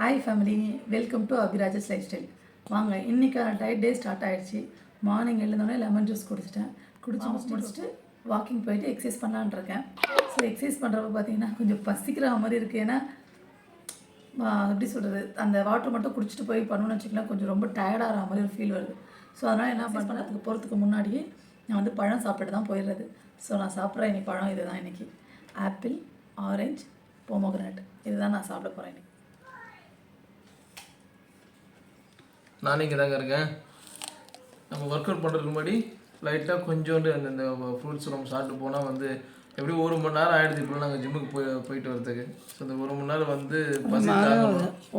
Hi family welcome to Abhiraj's lifestyle வாங்க இன்றைக்கான diet day start ஆயிடுச்சு. மார்னிங் எழுந்தோடனே லெமன் ஜூஸ் குடிச்சிட்டேன். குடிச்சு முடிச்சுட்டு வாக்கிங் போயிட்டு எக்ஸசைஸ் பண்ணலான்னு இருக்கேன். ஸோ எக்ஸசைஸ் பண்ணுறப்ப பார்த்தீங்கன்னா கொஞ்சம் பசிக்கிற மாதிரி இருக்குது ஏன்னா எப்படி சொல்கிறது அந்த வாட்டர் மட்டும் குடிச்சிட்டு போய் பண்ணணும்னு வச்சுக்கலாம் கொஞ்சம் ரொம்ப டயர்டாகிற மாதிரி ஒரு ஃபீல் வருது. ஸோ அதனால் என்ன பண்ணுறதுக்கு போகிறதுக்கு முன்னாடியே நான் வந்து பழம் சாப்பிட்டு தான் போயிடுறது. ஸோ நான் சாப்பிட்ற இன்னைக்கு பழம் இதுதான் இன்னைக்கு. ஆப்பிள் ஆரஞ்சு போமோகிரானட் இதுதான் நான் சாப்பிட போகிறேன் இன்னைக்கு. நானும் இங்கே தாங்க இருக்கேன். நம்ம ஒர்க் அவுட் பண்ணுறதுக்கு முன்னாடி லைட்டாக கொஞ்சோண்டு அந்த ஃப்ரூட்ஸ் நம்ம சாப்பிட்டு போனால் வந்து எப்படியும் ஒரு மணி நேரம் ஆகிடுது இப்போ நாங்கள் ஜிம்முக்கு போய் போயிட்டு வரதுக்கு ஸோ இந்த ஒரு மணி நேரம் வந்து பசி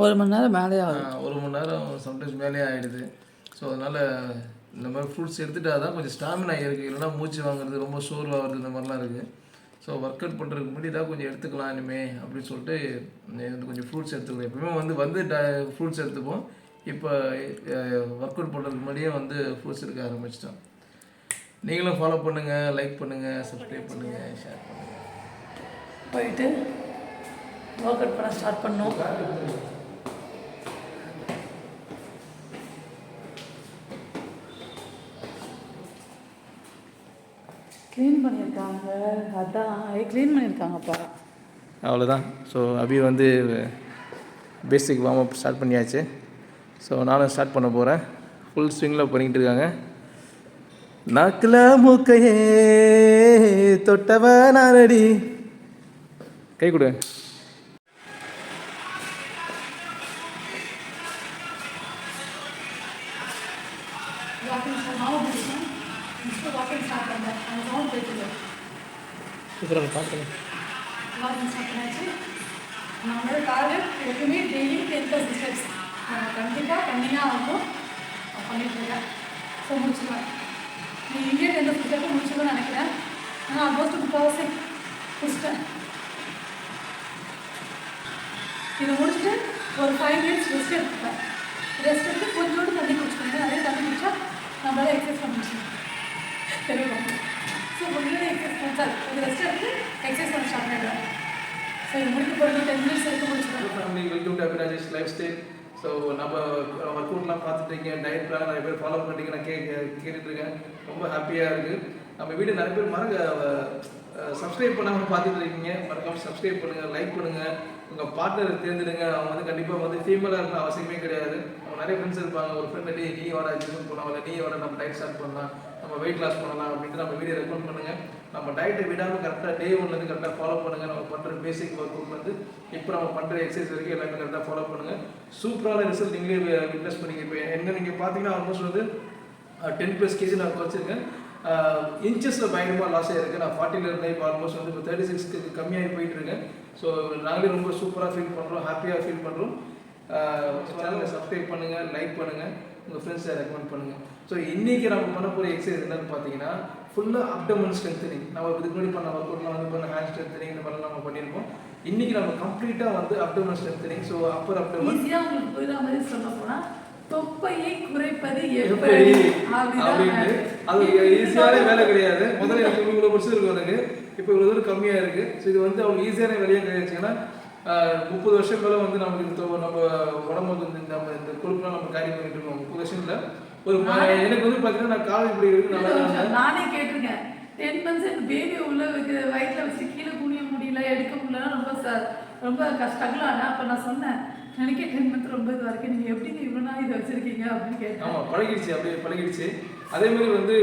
ஒரு மணி நேரம் மேலே ஆகும் ஒரு மணி நேரம் சம்டைம்ஸ் மேலே ஆகிடுது ஸோ அதனால் இந்த மாதிரி ஃப்ரூட்ஸ் எடுத்துட்டா தான் கொஞ்சம் ஸ்டாமினா இருக்குது இல்லைன்னா மூச்சு வாங்குறது ரொம்ப சோர்வாகிறது இந்த மாதிரிலாம் இருக்குது ஸோ ஒர்க் அவுட் பண்ணுறதுக்கு முன்னாடி இதாக கொஞ்சம் எடுத்துக்கலாம் இனிமே அப்படின்னு சொல்லிட்டு கொஞ்சம் ஃப்ரூட்ஸ் எடுத்துக்கலாம். எப்பவுமே வந்து வந்து ஃப்ரூட்ஸ் எடுத்துப்போம். இப்போ ஒர்க் அவுட் பண்ணுறதுக்கு முன்னாடியே வந்து ஃப்ரூட்ஸ் எடுக்க ஆரம்பிச்சிட்டோம். நீங்களும் ஃபாலோ பண்ணுங்கள் லைக் பண்ணுங்கள் சப்ஸ்கிரைப் பண்ணுங்கள் ஷேர் பண்ணுங்கள் போயிட்டு ஒர்க் அவுட் பண்ண ஸ்டார்ட் பண்ணோம். க்ளீன் பண்ணியிருக்காங்க. அதான் க்ளீன் பண்ணியிருக்காங்கப்பா. அவ்வளோதான் ஸோ அபி வந்து பேசிக் வார்ம் அப் ஸ்டார்ட் பண்ணியாச்சு. ஸோ நானும் ஸ்டார்ட் பண்ண போகிறேன் ஃபுல் ஸ்விங்கில் பண்ணிக்கிட்டு இருக்காங்க நாக்கில் மூக்கையே தொட்டவ நானடி கை கொடு. சூப்பராக பார்த்துக்கணும் நம்மளோட காலையில் எப்பவுமே டெய்லி டென் தௌசண்ட் ஸ்டெப்ஸ் நம்ம கண்டிப்பாக பண்ணியே ஆகும் நான் பண்ணிட்டுருக்கேன். ஸோ முடிச்சுக்குவேன் நீ இங்கே எந்த தௌசண்ட் முடிச்சுக்கணும்னு நினைக்கிறேன். ஆனால் ஆல்மோஸ்ட் முக்கால்வாசி முடிச்சிட்டேன். இதை முடிச்சுட்டு ஒரு ஃபைவ் மினிட்ஸ் ரெஸ்ட் எடுத்துப்பேன். ரெஸ்ட் எடுத்து கொஞ்சோண்டு தண்ணி குடிச்சுக்கணும் நிறைய தண்ணி குடிச்சா நம்மளால எக்ஸசைஸ் பண்ண முடியும். தெரியும் ஸோ கொஞ்சம் எக்ஸசைஸ் பண்ணால் கொஞ்சம் ரெஸ்ட் எடுத்து எக்ஸசைஸ் பண்ண ஸ்டார்ட் பண்ணிடுவேன். ஸோ இது முடிக்க போகிறது டென் மினிட்ஸ் எடுத்து முடிச்சுக்கணும் ஸோ நம்ம ஒர்க் அவுட்லாம் பார்த்துட்டு டயட் பிளான் நிறைய பேர் ஃபாலோ பண்ணிட்டீங்க நான் கே கேட்டுட்டு இருக்கேன் ரொம்ப ஹாப்பியாக இருக்குது நம்ம வீடு நிறைய பேர் மறக்க சப்ஸ்கிரைப் பண்ணாமல் பார்த்துட்டு இருக்கீங்க. மறக்காம சப்ஸ்கிரைப் பண்ணுங்கள் லைக் பண்ணுங்கள் உங்கள் பார்ட்னர் தேர்ந்தெடுங்க அவங்க வந்து கண்டிப்பாக வந்து ஃபீமேலாக இருக்கணும் அவசியமே கிடையாது. அவங்க நிறைய ஃப்ரெண்ட்ஸ் இருப்பாங்க. ஒரு ஃப்ரெண்ட் நீ நீ வர ஜிம் போகலாம் இல்லை நீ வர நம்ம டயட் ஸ்டார்ட் பண்ணலாம். நம்ம வெயிட் லாஸ் பண்ணலாம் அப்படின்ட்டு நம்ம வீடியோ ரெக்கமெண்ட் பண்ணுங்கள் நம்ம டயட்டை விடாமல் கரெக்டாக டே ஒன்லேருந்து கரெக்டாக ஃபாலோ பண்ணுங்கள் நம்ம பண்ணுற பேசிக் ஒர்க் அவுட் வந்து இப்போ நம்ம பண்ணுற எக்ஸசைஸ் வரைக்கும் எல்லாமே கரெக்டாக ஃபாலோ பண்ணுங்கள் சூப்பரான ரிசல்ட் நீங்களே விட்னஸ் பண்ணிக்க இப்போ என்ன நீங்கள் பார்த்தீங்கன்னா ஆல்மோஸ்ட் வந்து டென் ப்ளஸ் கேஜி நான் குறைச்சிருக்கேன். இன்ச்சஸில் பயங்கரமாக லாஸ் ஆகிருக்கு நான் ஃபார்ட்டியில் இருந்தேன் இப்போ ஆல்மோஸ்ட் வந்து இப்போ தேர்ட்டி சிக்ஸ்க்கு கம்மியாகி போயிட்டு இருக்கேன் ஸோ நாங்களே ரொம்ப சூப்பராக ஃபீல் பண்ணுறோம் ஹாப்பியாக ஃபீல் பண்ணுறோம் சேனலை சப்ஸ்கிரைப் பண்ணுங்கள் லைக் பண்ணுங்கள் உங்கள் ஃப்ரெண்ட்ஸை ரெக்கமெண்ட் பண்ணுங்கள் ஸோ இன்றைக்கி நம்ம பண்ண போகிற எக்ஸசைஸ் என்னன்னு பார்த்தீங்கன்னா ஃபுல்லாக அப்டமன் ஸ்ட்ரென்த்தனிங் நம்ம இதுக்கு முன்னாடி பண்ண ஒர்க் அவுட்லாம் வந்து பண்ண ஹேண்ட் ஸ்ட்ரென்த்தனிங் இந்த மாதிரிலாம் நம்ம பண்ணியிருக்கோம் இன்றைக்கி நம்ம கம்ப்ளீட்டாக வந்து abdomen strengthening so upper abdomen ஈஸியாக உங்களுக்கு புரியுற மாதிரி சொல்ல போனால் தொப்பையை குறைப்பது எப்படி? அப்படின்னு. அது ஈஸியான வேலை கிடையாது. முதல்ல எனக்கு இவ்வளோ பிடிச்சிருக்கு எனக்கு இப்போ இவ்வளோ தூரம் கம்மியாக இருக்கு. ஸோ இது வந்து அவங்க ஈஸியான வேலையாக கிடையாது ஏன்னா முப்பது வருஷம் மேலே வந்து நமக்கு இந்த நம்ம உடம்பு வந்து நம்ம இந்த கொழுப்புலாம் நம்ம கேரி பண்ணிட்டு இருக்கோம். முப்பது வருஷம்ல ஒரு ம- எனக்கு வந்து பார்த்தீங்கன்னா நான் காலேஜ் இப்படி இருக்கு நல்லா. நானே கேட்டிருக்கேன். டென் மந்த்ஸ் எனக்கு பேபி உள்ள வைக்க வயிற்றுல வச்சு கீழே குனிய முடியல எடுக்க முடியலன்னா ரொம்ப ச ரொம்ப கஷ்டங்கள் ஆனால் அப்போ நான் சொன்னேன் எனக்கே டென் மந்த் ரொம்ப இதுவாக இருக்கு நீங்கள் எப்படிங்க இவ்வளோ நாள் இதை வச்சுருக்கீங்க? அப்படின்னு கேட்டேன். ஆமாம் பழகிடுச்சு அப்படியே பழகிடுச்சு. அதே மாதிரி வந்து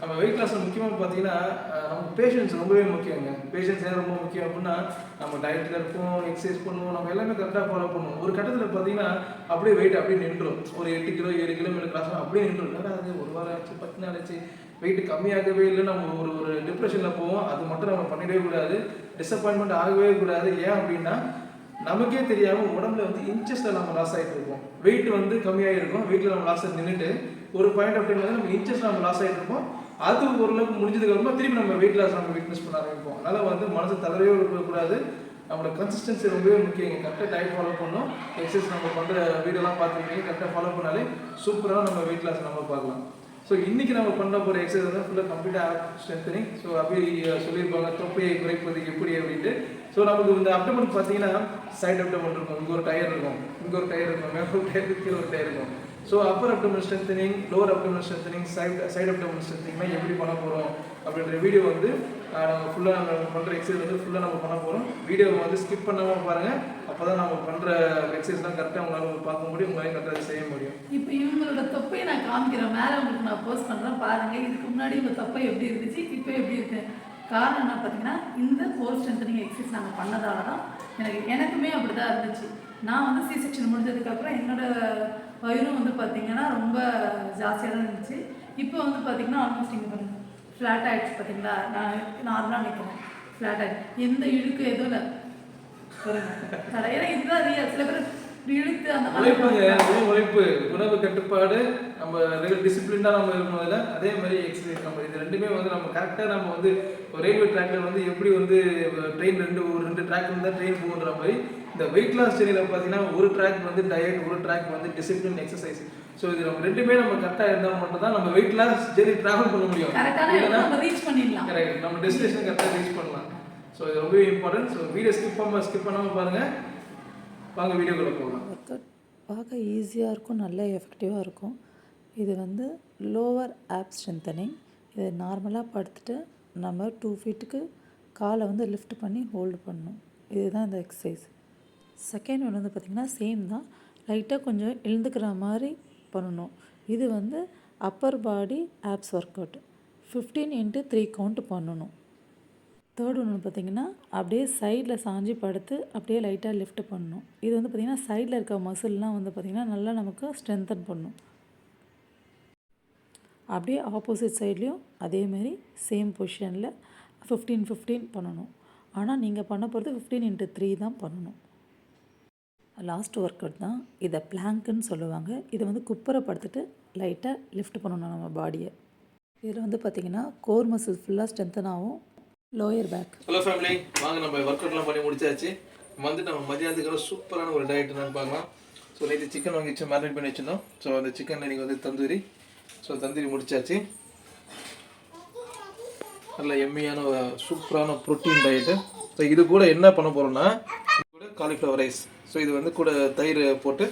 நம்ம வெயிட் லாஸில் முக்கியமாக பார்த்தீங்கன்னா நம்ம நமக்கு பேஷன்ஸ் ரொம்பவே முக்கியங்க. பேஷன்ஸ் ஏன் ரொம்ப முக்கியம் அப்படின்னா நம்ம டயட்டில் இருப்போம் எக்ஸசைஸ் பண்ணுவோம் நம்ம எல்லாமே கரெக்டாக ஃபாலோ பண்ணுவோம். ஒரு கட்டத்தில் பார்த்தீங்கன்னா அப்படியே வெயிட் அப்படியே நின்றும் ஒரு எட்டு கிலோ ஏழு கிலோ மேலே கிளாஸ் அப்படியே நின்றும் என்னடா அது ஒரு வாரம் ஆச்சு பத்து நாள் ஆச்சு வெயிட் கம்மியாகவே இல்லை நம்ம ஒரு ஒரு டிப்ரெஷனில் போவோம். அது மட்டும் நம்ம பண்ணிடவே கூடாது. டிசப்பாயின்மெண்ட் ஆகவே கூடாது. ஏன் அப்படின்னா நமக்கே தெரியாமல் உடம்புல வந்து இன்ச்சஸில் நம்ம லாஸ் ஆகிட்டு இருக்கோம் வெயிட் வந்து கம்மியாக இருக்கும் வெயிட்டில் நம்ம லாஸ் நின்றுட்டு ஒரு பாயிண்ட் ஆஃப் டைம் வந்து நம்ம இன்ச்சஸ் நம்ம லாஸ் ஆகிட்டு இருப்போம். அது ஓரளவுக்கு முடிஞ்சதுக்கு அப்புறமா திருப்பி நம்ம வெயிட் லாஸ் நம்ம வீக்னஸ் பண்ண ஆரம்பிப்போம். அதனால் வந்து மனசு தளரவே இருக்கக்கூடாது நம்மளோட கன்சிஸ்டன்சி ரொம்பவே முக்கியம். கரெக்டாக டயட் ஃபாலோ பண்ணோம் எக்ஸசைஸ் நம்ம பண்ணுற வீடியோலாம் பார்த்துருக்கீங்க. கரெக்டாக ஃபாலோ பண்ணாலே சூப்பராக நம்ம வெயிட் லாஸ் நம்ம பார்க்கலாம். ஸோ இன்றைக்கி நம்ம பண்ண போகிற எக்ஸசைஸ் வந்து ஃபுல்லாக கம்ப்ளீட்டாக ஸ்ட்ரென்த்தனிங் ஸோ அப்படியே சொல்லியிருப்பாங்க தொப்பையை குறைப்பது எப்படி அப்படின்ட்டு. ஸோ நமக்கு இந்த அப்டமன் பார்த்தீங்கன்னா சைட் அப்டமன் இருக்கும். இங்கே ஒரு டயர் இருக்கும். இங்கே ஒரு டயர் இருக்கும். மேலே ஒரு டயர் கீழே ஒரு டயர் இருக்கும். So upper abdomen strengthening lower abdomen strengthening side side abdomen ஸ்ட்ரென்தனிங்னா எப்படி பண்ண போகிறோம் அப்படின்ற வீடியோ வந்து நம்ம ஃபுல்லாக நம்ம பண்ணுற எக்ஸசைஸ் வந்து ஃபுல்லாக நம்ம பண்ண போகிறோம் வீடியோவை வந்து ஸ்கிப் பண்ணாமல் பாருங்கள் அப்போ தான் நம்ம பண்ணுற எக்ஸசைஸ்லாம் கரெக்டாக உங்களால் பார்க்க முடியும் உங்களால் கரெக்டாக செய்ய முடியும். இப்போ இவங்களோட தொப்பையை நான் காமிக்கிறேன் மேலே உங்களுக்கு நான் போஸ்ட் பண்ணுறேன் பாருங்கள் இதுக்கு முன்னாடி இந்த தொப்பை எப்படி இருந்துச்சு இப்போ எப்படி இருக்கு? காரணம் என்ன பார்த்தீங்கன்னா இந்த கோர் ஸ்ட்ரென்தனிங் எக்ஸசைஸ் நாங்கள் பண்ணதால தான் எனக்கு எனக்குமே அப்படி தான் இருந்துச்சு. நான் வந்து சி செக்ஷன் முடிஞ்சதுக்கப்புறம் என்னோட வயிறும் வந்து பார்த்தீங்கன்னா ரொம்ப ஜாஸ்தியாக தான் இருந்துச்சு. இப்போ வந்து பார்த்தீங்கன்னா ஆல்மோஸ்ட் இங்கே ஃப்ளாட் ஆகிடுச்சு பார்த்தீங்களா? நான் நார்மலாக நிற்கிறேன் ஃப்ளாட் ஆகிடுச்சு எந்த இழுக்கு எதுவும் இல்லை. ஏன்னா இதுதான் ரியல் சில பேர் இழுத்து அந்த உழைப்புங்க உழைப்பு. உணவு கட்டுப்பாடு நம்ம டிசிப்ளினாக நம்ம இருக்கணும் அதில் அதே மாதிரி எக்ஸசைஸ் நம்ம இது ரெண்டுமே வந்து நம்ம கரெக்டாக நம்ம வந்து ரயில்வே ட்ராக்ல வந்து எப்படி வந்து ட்ரெயின் ரெண்டு ஒரு ரெண்டு ட்ராக் இருந்தால் ட்ரெயின் போகுன்ற மாதிரி இந்த வெயிட் லாஸ் ஜெர்னியில் பார்த்தீங்கன்னா ஒரு ட்ராக் வந்து டயட் ஒரு ட்ராக் வந்து டிசிப்ளின் எக்ஸசைஸ் ஸோ இது நம்ம ரெண்டுமே நம்ம கரெக்டாக இருந்தால் மட்டும் தான் நம்ம வெயிட் லாஸ் ஜெர்னி ட்ராவல் பண்ண முடியும். நம்ம ரீச் பண்ணிடலாம். கரெக்ட் நம்ம டெஸ்டினேஷன் கரெக்டாக ரீச் பண்ணலாம். ஸோ இது ரொம்பவே இம்பார்ட்டன்ட் ஸோ வீடியோ ஸ்கிப் பண்ணாமல் ஸ்கிப் பண்ணாமல் பாருங்கள் வாங்க வீடியோக்குள்ளே போகலாம். ஒர்க் அவுட் பார்க்க ஈஸியாக இருக்கும் நல்ல எஃபெக்டிவாக இருக்கும். இது வந்து லோவர் ஆப் ஸ்ட்ரென்தனிங் இது நார்மலாக படுத்துட்டு நம்ம டூ ஃபீட்டுக்கு காலை வந்து லிஃப்ட் பண்ணி ஹோல்டு பண்ணணும். இதுதான் இந்த எக்ஸசைஸ் செகண்ட் ஒன்று வந்து பார்த்திங்கன்னா சேம் தான். லைட்டாக கொஞ்சம் எழுந்துக்கிற மாதிரி பண்ணணும். இது வந்து upper body abs work out fifteen into three count பண்ணணும். தேர்ட் ஒன்று பார்த்தீங்கன்னா அப்படியே சைடில் சாஞ்சி படுத்து அப்படியே லைட்டாக லிஃப்ட் பண்ணணும். இது வந்து பார்த்திங்கன்னா சைடில் இருக்க மசில்லாம் வந்து பார்த்திங்கன்னா நல்லா நமக்கு ஸ்ட்ரென்தன் பண்ணும். அப்படியே ஆப்போசிட் சைட்லேயும் அதேமாரி சேம் பொசிஷனில் ஃபிஃப்டீன் ஃபிஃப்டீன் பண்ணணும். ஆனால் நீங்கள் பண்ண போகிறது ஃபிஃப்டீன் இன்ட்டு த்ரீ தான் பண்ணணும். லாஸ்ட் ஒர்க் அவுட் தான். இதை பிளாங்க்குன்னு சொல்லுவாங்க. இதை வந்து குப்பரை படுத்துட்டு லைட்டாக லிஃப்ட் பண்ணணும் நம்ம பாடியை இதில் வந்து பார்த்திங்கன்னா கோர் மசில் ஃபுல்லாக ஸ்ட்ரென்தன் ஆகும். லோயர் பேக் ஹலோ ஃபேமிலி வாங்க நம்ம ஒர்க் அவுட்லாம் பண்ணி முடிச்சாச்சு. வந்து நம்ம மதியானத்துக்கு சூப்பரான ஒரு டயட் என்னன்னு பார்க்கலாம். ஸோ நேற்று சிக்கன் வாங்கி வச்சு மேரினேட் பண்ணி வச்சிருந்தோம். ஸோ அந்த சிக்கன் நீங்கள் வந்து தந்தூரி. ஸோ தந்தூரி முடிச்சாச்சு. நல்ல எம்மியான சூப்பரான ப்ரோட்டீன் டயட்டு ஸோ இது கூட என்ன பண்ண போகிறோம்னா இது கூட காலிஃப்ளவர் ரைஸ் ஸோ இது வந்து கூட தயிர் போட்டு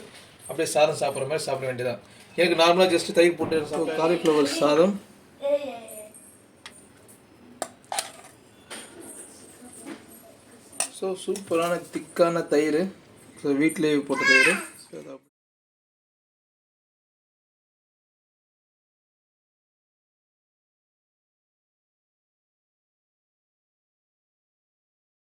அப்படியே சாதம் சாப்பிட்ற மாதிரி சாப்பிட வேண்டியதான் எனக்கு நார்மலாக ஜஸ்ட் தயிர் போட்டு காலிஃப்ளவர் சாதம். ஸோ சூப்பரான திக்கான தயிர். ஸோ வீட்டிலேயே போட்ட தயிர். ஸோ